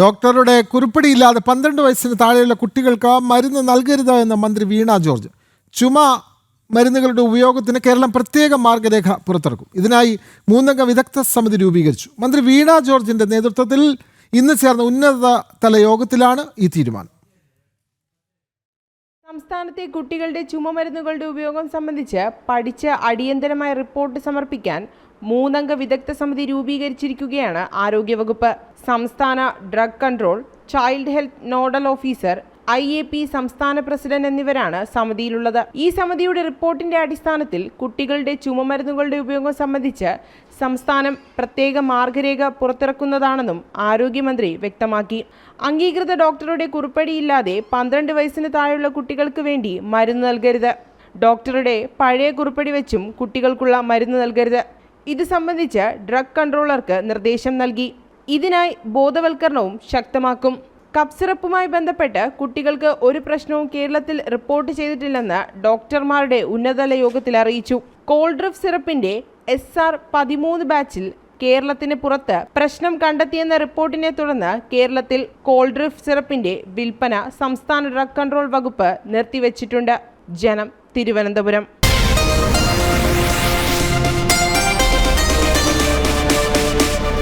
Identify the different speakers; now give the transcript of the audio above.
Speaker 1: ഡോക്ടറുടെ കുറിപ്പടിയില്ലാതെ പന്ത്രണ്ട് വയസ്സിന് താഴെയുള്ള കുട്ടികൾക്ക് മരുന്ന് നൽകരുത് എന്ന മന്ത്രി വീണ ജോർജ്. ചുമ മരുന്നുകളുടെ ഉപയോഗത്തിന് കേരളം പ്രത്യേക മാർഗരേഖ പുറത്തിറക്കും. ഇതിനായി മൂന്നംഗ വിദഗ്ധ സമിതി രൂപീകരിച്ചു. മന്ത്രി വീണ ജോർജിന്റെ നേതൃത്വത്തിൽ ഇന്ന് ചേർന്ന ഉന്നതതല യോഗത്തിലാണ് ഈ തീരുമാനം.
Speaker 2: സംസ്ഥാനത്തെ കുട്ടികളുടെ ചുമമരുന്നുകളുടെ ഉപയോഗം സംബന്ധിച്ച് പഠിച്ച് അടിയന്തരമായ റിപ്പോർട്ട് സമർപ്പിക്കാൻ മൂന്നംഗ വിദഗ്ധ സമിതി രൂപീകരിച്ചിരിക്കുകയാണ് ആരോഗ്യവകുപ്പ്. സംസ്ഥാന drug control child health nodal officer I A P സംസ്ഥാന പ്രസിഡന്റ് എന്നിവരാണ് സമിതിയിലുള്ളത്. ഈ സമിതിയുടെ റിപ്പോർട്ടിന്റെ അടിസ്ഥാനത്തിൽ കുട്ടികളുടെ ചുമമരുന്നുകളുടെ ഉപയോഗം സംബന്ധിച്ച് സംസ്ഥാനം പ്രത്യേക മാർഗരേഖ പുറത്തിറക്കുന്നതാണെന്നും ആരോഗ്യമന്ത്രി വ്യക്തമാക്കി. അംഗീകൃത ഡോക്ടറുടെ കുറിപ്പടിയില്ലാതെ പന്ത്രണ്ട് വയസ്സിന് താഴെയുള്ള കുട്ടികൾക്ക് വേണ്ടി മരുന്ന് നൽകരുത്. ഡോക്ടറുടെ പഴയ കുറിപ്പടി വെച്ചും കുട്ടികൾക്കുള്ള മരുന്ന് നൽകരുത്. ഇത് സംബന്ധിച്ച് ഡ്രഗ് കൺട്രോളർക്ക് നിർദ്ദേശം നൽകി. ഇതിനായി ബോധവൽക്കരണവും ശക്തമാക്കും. കപ്പ് സിറപ്പുമായി ബന്ധപ്പെട്ട് കുട്ടികൾക്ക് ഒരു പ്രശ്നവും കേരളത്തിൽ റിപ്പോർട്ട് ചെയ്തിട്ടില്ലെന്ന് ഡോക്ടർമാരുടെ ഉന്നതതല യോഗത്തിൽ അറിയിച്ചു. കോൾഡ്രിഫ് സിറപ്പിന്റെ എസ് ആർ പതിമൂന്ന് ബാച്ചിൽ കേരളത്തിന് പുറത്ത് പ്രശ്നം കണ്ടെത്തിയെന്ന റിപ്പോർട്ടിനെ തുടർന്ന് കേരളത്തിൽ കോൾഡ്രിഫ് സിറപ്പിന്റെ വിൽപ്പന സംസ്ഥാന ഡ്രഗ് കൺട്രോൾ വകുപ്പ് നിർത്തിവച്ചിട്ടുണ്ട്. ജനം തിരുവനന്തപുരം.